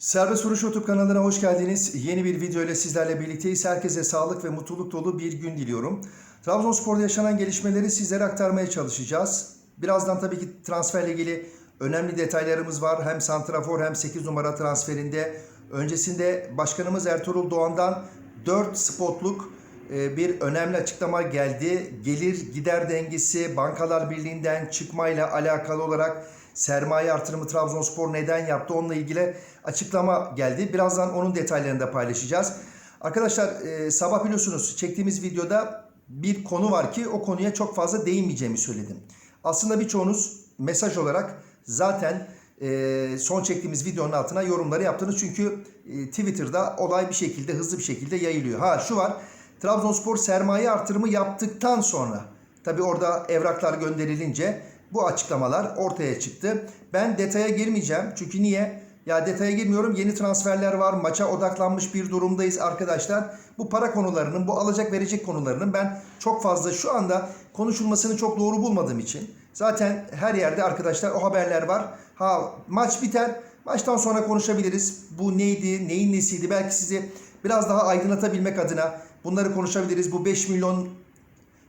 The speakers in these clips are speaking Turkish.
Serbest Vuruş YouTube kanalına hoş geldiniz. Yeni bir video ile sizlerle birlikteyiz. Herkese sağlık ve mutluluk dolu bir gün diliyorum. Trabzonspor'da yaşanan gelişmeleri sizlere aktarmaya çalışacağız. Birazdan tabii ki transferle ilgili önemli detaylarımız var. Hem Santrafor hem 8 numara transferinde. Öncesinde Başkanımız Ertuğrul Doğan'dan 4 spotluk e, bir önemli açıklama geldi. Gelir gider dengesi Bankalar Birliği'nden çıkmayla alakalı olarak sermaye artırımı Trabzonspor neden yaptı onunla ilgili açıklama geldi. Birazdan onun detaylarını da paylaşacağız. Arkadaşlar e, sabah biliyorsunuz çektiğimiz videoda bir konu var ki o konuya çok fazla değinmeyeceğimi söyledim. Aslında birçoğunuz mesaj olarak zaten e, son çektiğimiz videonun altına yorumları yaptınız. Çünkü e, Twitter'da olay bir şekilde hızlı bir şekilde yayılıyor. Ha şu var Trabzonspor sermaye artırımı yaptıktan sonra tabi orada evraklar gönderilince bu açıklamalar ortaya çıktı. Ben detaya girmeyeceğim. Çünkü niye? Ya detaya girmiyorum. Yeni transferler var. Maça odaklanmış bir durumdayız arkadaşlar. Bu para konularının, bu alacak verecek konularının ben çok fazla şu anda konuşulmasını çok doğru bulmadığım için zaten her yerde arkadaşlar o haberler var. Ha maç biter. Maçtan sonra konuşabiliriz. Bu neydi, neyin nesiydi? Belki sizi biraz daha aydınlatabilmek adına bunları konuşabiliriz. Bu 5 milyon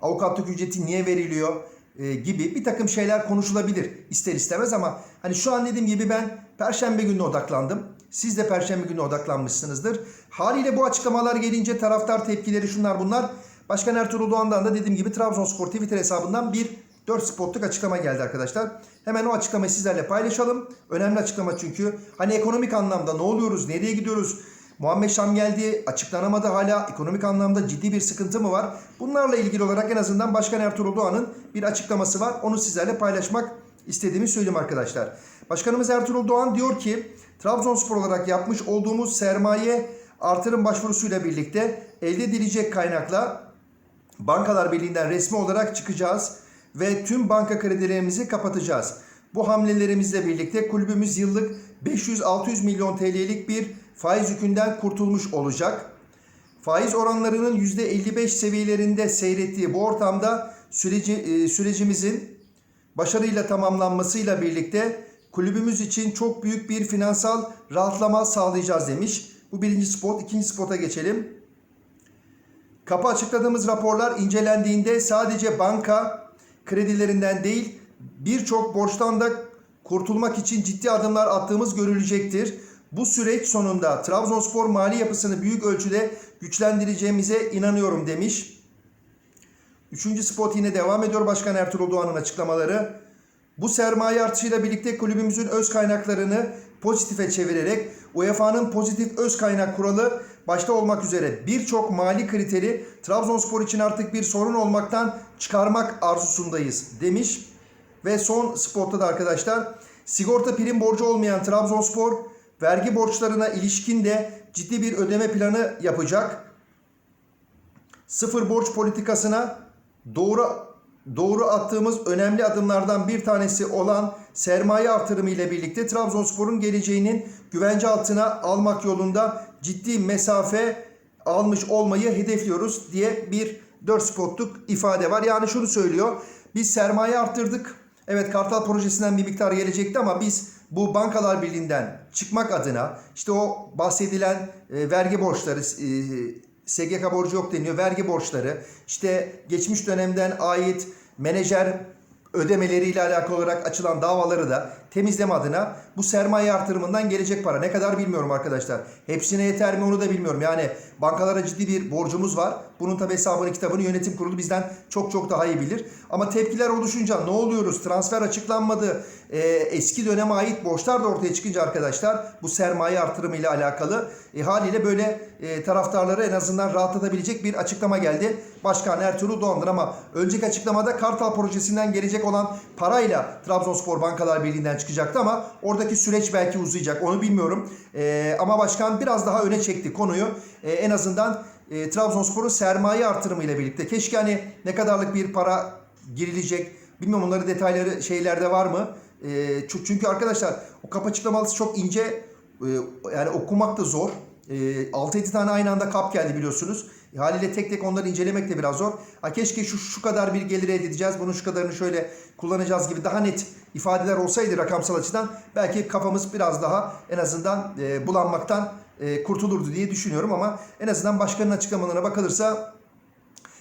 avukatlık ücreti niye veriliyor e, gibi bir takım şeyler konuşulabilir ister istemez ama hani şu an dediğim gibi ben perşembe gününe odaklandım. Siz de perşembe gününe odaklanmışsınızdır. Haliyle bu açıklamalar gelince taraftar tepkileri şunlar bunlar. Başkan Ertuğrul Doğan'dan da dediğim gibi Trabzonspor Twitter hesabından bir 4 spotluk açıklama geldi arkadaşlar. Hemen o açıklamayı sizlerle paylaşalım. Önemli açıklama çünkü. Hani ekonomik anlamda ne oluyoruz, nereye gidiyoruz? Muhammed Şam geldi, açıklanamadı hala. Ekonomik anlamda ciddi bir sıkıntı mı var? Bunlarla ilgili olarak en azından Başkan Ertuğrul Doğan'ın bir açıklaması var. Onu sizlerle paylaşmak istediğimi söyleyeyim arkadaşlar. Başkanımız Ertuğrul Doğan diyor ki Trabzonspor olarak yapmış olduğumuz sermaye artırım başvurusuyla birlikte elde edilecek kaynakla Bankalar Birliği'nden resmi olarak çıkacağız ve tüm banka kredilerimizi kapatacağız. Bu hamlelerimizle birlikte kulübümüz yıllık 500-600 milyon TL'lik bir faiz yükünden kurtulmuş olacak. Faiz oranlarının %55 seviyelerinde seyrettiği bu ortamda süreci, e, sürecimizin başarıyla tamamlanmasıyla birlikte kulübümüz için çok büyük bir finansal rahatlama sağlayacağız demiş. Bu birinci spot. ikinci spota geçelim. Kapı açıkladığımız raporlar incelendiğinde sadece banka kredilerinden değil birçok borçtan da kurtulmak için ciddi adımlar attığımız görülecektir. Bu süreç sonunda Trabzonspor mali yapısını büyük ölçüde güçlendireceğimize inanıyorum demiş. Üçüncü spot yine devam ediyor Başkan Ertuğrul Doğan'ın açıklamaları. Bu sermaye artışıyla birlikte kulübümüzün öz kaynaklarını pozitife çevirerek UEFA'nın pozitif öz kaynak kuralı başta olmak üzere birçok mali kriteri Trabzonspor için artık bir sorun olmaktan çıkarmak arzusundayız demiş. Ve son spotta da arkadaşlar sigorta prim borcu olmayan Trabzonspor vergi borçlarına ilişkin de ciddi bir ödeme planı yapacak. Sıfır borç politikasına doğru doğru attığımız önemli adımlardan bir tanesi olan sermaye artırımı ile birlikte Trabzonspor'un geleceğinin güvence altına almak yolunda ciddi mesafe almış olmayı hedefliyoruz diye bir 4 spotluk ifade var. Yani şunu söylüyor. Biz sermaye arttırdık. Evet Kartal projesinden bir miktar gelecekti ama biz bu bankalar birliğinden çıkmak adına işte o bahsedilen e, vergi borçları e, SGK borcu yok deniyor. Vergi borçları, işte geçmiş dönemden ait menajer ödemeleriyle alakalı olarak açılan davaları da temizleme adına bu sermaye artırımından gelecek para. Ne kadar bilmiyorum arkadaşlar. Hepsine yeter mi onu da bilmiyorum. Yani bankalara ciddi bir borcumuz var. Bunun tabi hesabını kitabını yönetim kurulu bizden çok çok daha iyi bilir. Ama tepkiler oluşunca ne oluyoruz? Transfer açıklanmadı. Ee, eski döneme ait borçlar da ortaya çıkınca arkadaşlar bu sermaye artırımı ile alakalı e, haliyle böyle e, taraftarları en azından rahatlatabilecek bir açıklama geldi. Başkan Ertuğrul Doğan'dan ama önceki açıklamada Kartal projesinden gelecek olan parayla Trabzonspor Bankalar Birliği'nden çıkacaktı ama oradaki süreç belki uzayacak onu bilmiyorum. E, ama başkan biraz daha öne çekti konuyu. E, en azından e, Trabzonspor'un sermaye artırımı ile birlikte keşke hani ne kadarlık bir para girilecek bilmiyorum onların detayları şeylerde var mı? E, çünkü arkadaşlar o kap açıklamalısı çok ince e, yani okumak da zor. E, 6-7 tane aynı anda kap geldi biliyorsunuz. E, haliyle tek tek onları incelemek de biraz zor. Ha, keşke şu, şu kadar bir gelir elde edeceğiz, bunun şu kadarını şöyle kullanacağız gibi daha net ifadeler olsaydı rakamsal açıdan belki kafamız biraz daha en azından e, bulanmaktan e, kurtulurdu diye düşünüyorum ama en azından başkanın açıklamalarına bakılırsa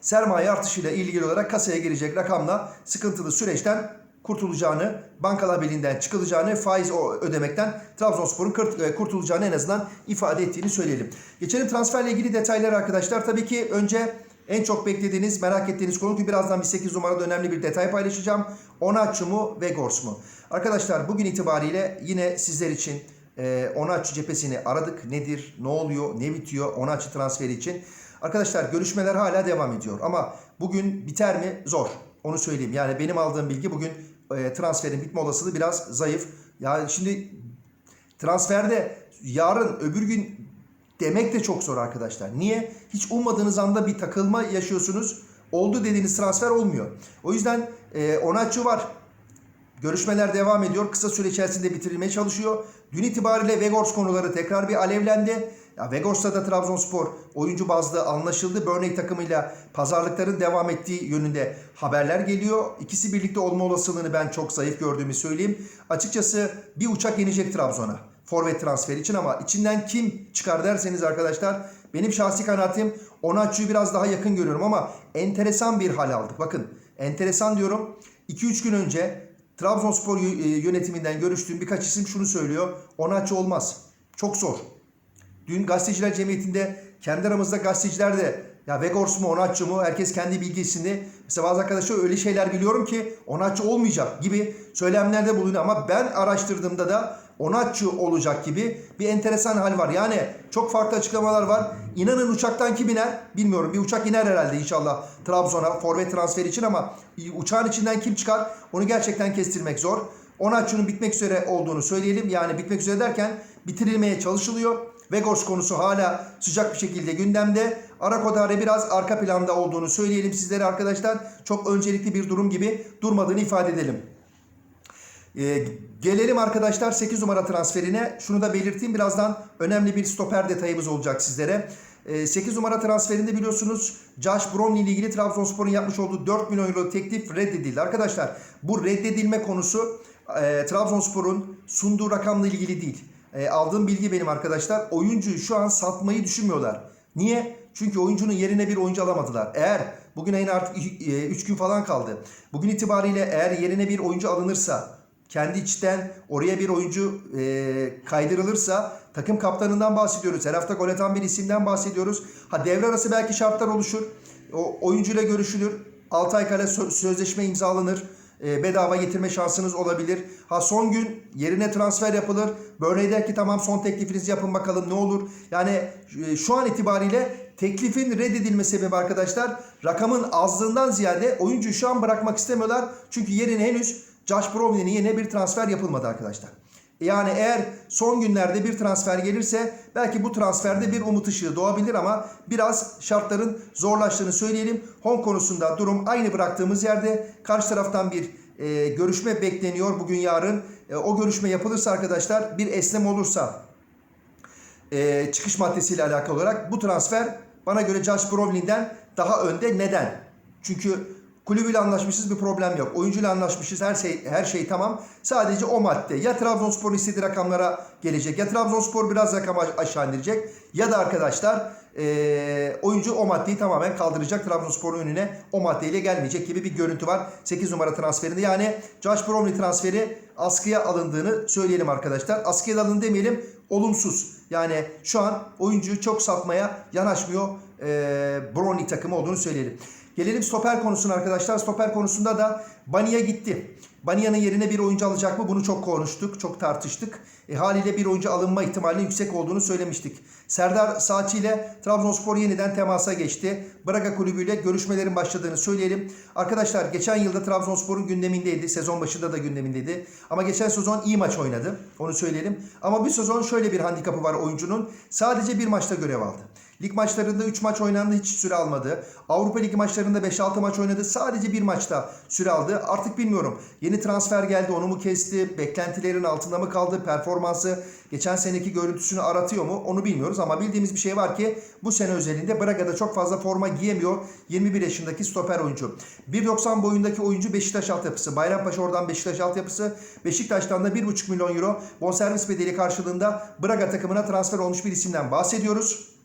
sermaye artışıyla ilgili olarak kasaya girecek rakamla sıkıntılı süreçten kurtulacağını, bankalar birliğinden çıkılacağını, faiz ödemekten Trabzonspor'un e, kurtulacağını en azından ifade ettiğini söyleyelim. Geçelim transferle ilgili detaylar arkadaşlar. Tabii ki önce en çok beklediğiniz, merak ettiğiniz konu ki birazdan bir 8 numarada önemli bir detay paylaşacağım. Onaçu mu, Vegors mu? Arkadaşlar bugün itibariyle yine sizler için e, Onaçu cephesini aradık. Nedir, ne oluyor, ne bitiyor Onaçu transferi için? Arkadaşlar görüşmeler hala devam ediyor ama bugün biter mi? Zor. Onu söyleyeyim. Yani benim aldığım bilgi bugün e, transferin bitme olasılığı biraz zayıf. Yani şimdi transferde yarın öbür gün demek de çok zor arkadaşlar. Niye? Hiç ummadığınız anda bir takılma yaşıyorsunuz. Oldu dediğiniz transfer olmuyor. O yüzden e, Onaçu var. Görüşmeler devam ediyor. Kısa süre içerisinde bitirilmeye çalışıyor. Dün itibariyle Vegors konuları tekrar bir alevlendi. Ya Vegors'ta da Trabzonspor oyuncu bazlı anlaşıldı. Burnley takımıyla pazarlıkların devam ettiği yönünde haberler geliyor. İkisi birlikte olma olasılığını ben çok zayıf gördüğümü söyleyeyim. Açıkçası bir uçak inecek Trabzon'a. Forvet transferi için ama içinden kim çıkar derseniz arkadaşlar benim şahsi kanaatim Onaçu'yu biraz daha yakın görüyorum ama enteresan bir hal aldık. Bakın enteresan diyorum. 2-3 gün önce Trabzonspor e, yönetiminden görüştüğüm birkaç isim şunu söylüyor. Onaçu olmaz. Çok zor. Dün gazeteciler cemiyetinde kendi aramızda gazeteciler de ya Vegors mu Onaçu mu herkes kendi bilgisini mesela bazı arkadaşlar öyle şeyler biliyorum ki Onaçu olmayacak gibi söylemlerde bulunuyor ama ben araştırdığımda da Onaçu olacak gibi bir enteresan hal var. Yani çok farklı açıklamalar var. İnanın uçaktan kim iner bilmiyorum. Bir uçak iner herhalde inşallah Trabzon'a forvet transferi için ama uçağın içinden kim çıkar onu gerçekten kestirmek zor. Onaçu'nun bitmek üzere olduğunu söyleyelim. Yani bitmek üzere derken bitirilmeye çalışılıyor. Vegors konusu hala sıcak bir şekilde gündemde. Arakodare biraz arka planda olduğunu söyleyelim sizlere arkadaşlar. Çok öncelikli bir durum gibi durmadığını ifade edelim. Ee, gelelim arkadaşlar 8 numara transferine. Şunu da belirteyim birazdan önemli bir stoper detayımız olacak sizlere. Ee, 8 numara transferinde biliyorsunuz Josh Bromley ile ilgili Trabzonspor'un yapmış olduğu 4 milyon euro teklif reddedildi. Arkadaşlar bu reddedilme konusu e, Trabzonspor'un sunduğu rakamla ilgili değil. E, aldığım bilgi benim arkadaşlar. Oyuncuyu şu an satmayı düşünmüyorlar. Niye? Çünkü oyuncunun yerine bir oyuncu alamadılar. Eğer bugün ayın artık 3 gün falan kaldı. Bugün itibariyle eğer yerine bir oyuncu alınırsa kendi içten oraya bir oyuncu e, kaydırılırsa takım kaptanından bahsediyoruz. Her hafta gol atan bir isimden bahsediyoruz. Ha devre arası belki şartlar oluşur. O oyuncuyla görüşülür. 6 ay kala sö- sözleşme imzalanır. E, bedava getirme şansınız olabilir. Ha son gün yerine transfer yapılır. Burnley der ki tamam son teklifinizi yapın bakalım ne olur. Yani e, şu an itibariyle teklifin reddedilme sebebi arkadaşlar rakamın azlığından ziyade oyuncuyu şu an bırakmak istemiyorlar. Çünkü yerine henüz Josh Bromley'nin yerine bir transfer yapılmadı arkadaşlar. Yani eğer son günlerde bir transfer gelirse belki bu transferde bir umut ışığı doğabilir ama biraz şartların zorlaştığını söyleyelim. Hong konusunda durum aynı bıraktığımız yerde karşı taraftan bir e, görüşme bekleniyor bugün yarın. E, o görüşme yapılırsa arkadaşlar bir esnem olursa e, çıkış maddesiyle alakalı olarak bu transfer bana göre Josh Brolин'den daha önde. Neden? Çünkü kulübüyle anlaşmışız bir problem yok. Oyuncuyla anlaşmışız her şey her şey tamam. Sadece o madde ya Trabzonspor'un istediği rakamlara gelecek ya Trabzonspor biraz rakam aş- aşağı indirecek ya da arkadaşlar e, oyuncu o maddeyi tamamen kaldıracak. Trabzonspor'un önüne o maddeyle gelmeyecek gibi bir görüntü var. 8 numara transferinde yani Josh Bromley transferi askıya alındığını söyleyelim arkadaşlar. Askıya alındı demeyelim olumsuz. Yani şu an oyuncuyu çok satmaya yanaşmıyor e, Bromley takımı olduğunu söyleyelim. Gelelim stoper konusuna arkadaşlar. Stoper konusunda da Bania gitti. Bania'nın yerine bir oyuncu alacak mı? Bunu çok konuştuk, çok tartıştık. E, haliyle bir oyuncu alınma ihtimalinin yüksek olduğunu söylemiştik. Serdar Saçi ile Trabzonspor yeniden temasa geçti. Braga kulübüyle görüşmelerin başladığını söyleyelim. Arkadaşlar geçen yılda Trabzonspor'un gündemindeydi. Sezon başında da gündemindeydi. Ama geçen sezon iyi maç oynadı. Onu söyleyelim. Ama bir sezon şöyle bir handikapı var oyuncunun. Sadece bir maçta görev aldı. Lig maçlarında 3 maç oynandı hiç süre almadı. Avrupa Ligi maçlarında 5-6 maç oynadı. Sadece bir maçta süre aldı. Artık bilmiyorum. Yeni transfer geldi onu mu kesti? Beklentilerin altında mı kaldı? Performansı geçen seneki görüntüsünü aratıyor mu? Onu bilmiyoruz ama bildiğimiz bir şey var ki bu sene özelinde Braga'da çok fazla forma giyemiyor 21 yaşındaki stoper oyuncu. 1.90 boyundaki oyuncu Beşiktaş altyapısı. Bayrampaşa oradan Beşiktaş altyapısı. Beşiktaş'tan da 1.5 milyon euro bonservis bedeli karşılığında Braga takımına transfer olmuş bir isimden bahsediyoruz.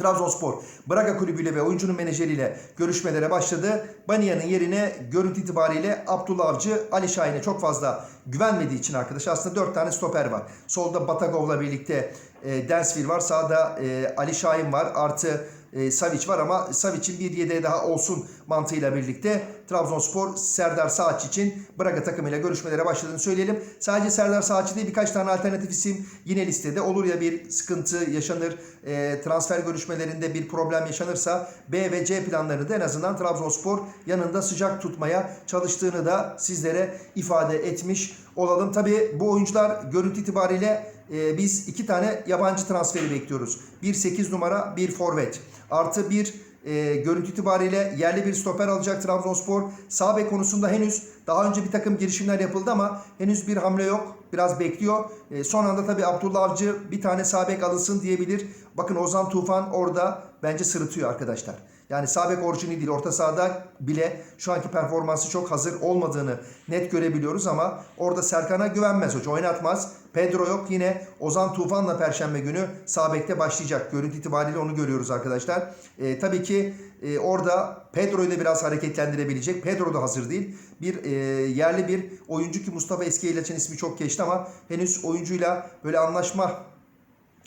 Trabzonspor Braga kulübüyle ve oyuncunun menajeriyle görüşmelere başladı. Bania'nın yerine görüntü itibariyle Abdullah Avcı, Ali Şahin'e çok fazla güvenmediği için arkadaş aslında 4 tane stoper var. Solda Batagov'la birlikte e, Densville var. Sağda e, Ali Şahin var. Artı e, Savic var ama Savic'in bir yedeği daha olsun mantığıyla birlikte Trabzonspor Serdar Saatçi için Braga takımıyla görüşmelere başladığını söyleyelim. Sadece Serdar Saatçi değil birkaç tane alternatif isim yine listede. Olur ya bir sıkıntı yaşanır, e, transfer görüşmelerinde bir problem yaşanırsa B ve C planlarını da en azından Trabzonspor yanında sıcak tutmaya çalıştığını da sizlere ifade etmiş olalım. Tabi bu oyuncular görüntü itibariyle e, biz iki tane yabancı transferi bekliyoruz. Bir 8 numara, bir forvet. Artı bir e, görüntü itibariyle yerli bir stoper alacak Trabzonspor. Sağ bek konusunda henüz daha önce bir takım girişimler yapıldı ama henüz bir hamle yok. Biraz bekliyor. E, son anda tabii Abdullah Avcı bir tane sağ bek alınsın diyebilir. Bakın Ozan Tufan orada bence sırıtıyor arkadaşlar. Yani sağ bek orijini değil. Orta sahada bile şu anki performansı çok hazır olmadığını net görebiliyoruz ama orada Serkan'a güvenmez hoca. Oynatmaz. Pedro yok. Yine Ozan Tufan'la Perşembe günü sağ bekte başlayacak. Görüntü itibariyle onu görüyoruz arkadaşlar. E, tabii ki e, orada Pedro'yu da biraz hareketlendirebilecek. Pedro da hazır değil. Bir e, yerli bir oyuncu ki Mustafa Eski İlaç'ın ismi çok geçti ama henüz oyuncuyla böyle anlaşma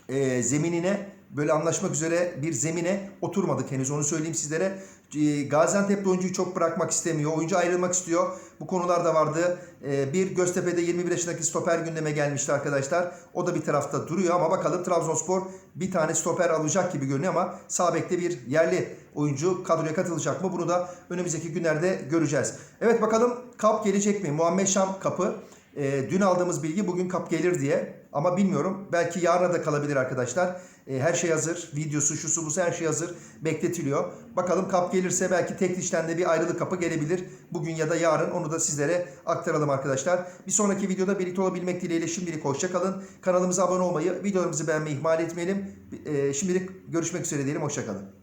e, zeminine böyle anlaşmak üzere bir zemine oturmadık henüz onu söyleyeyim sizlere. E, Gaziantep'te oyuncuyu çok bırakmak istemiyor. Oyuncu ayrılmak istiyor. Bu konular da vardı. E, bir Göztepe'de 21 yaşındaki stoper gündeme gelmişti arkadaşlar. O da bir tarafta duruyor ama bakalım Trabzonspor bir tane stoper alacak gibi görünüyor ama sağ bekte bir yerli oyuncu kadroya katılacak mı? Bunu da önümüzdeki günlerde göreceğiz. Evet bakalım kap gelecek mi? Muhammed Şam kapı. E, dün aldığımız bilgi bugün kap gelir diye. Ama bilmiyorum. Belki yarına da kalabilir arkadaşlar. E, her şey hazır. Videosu, şusu, busu her şey hazır. Bekletiliyor. Bakalım kap gelirse belki tek de bir ayrılık kapı gelebilir. Bugün ya da yarın onu da sizlere aktaralım arkadaşlar. Bir sonraki videoda birlikte olabilmek dileğiyle şimdilik hoşçakalın. Kanalımıza abone olmayı, videolarımızı beğenmeyi ihmal etmeyelim. E, şimdilik görüşmek üzere diyelim. Hoşçakalın.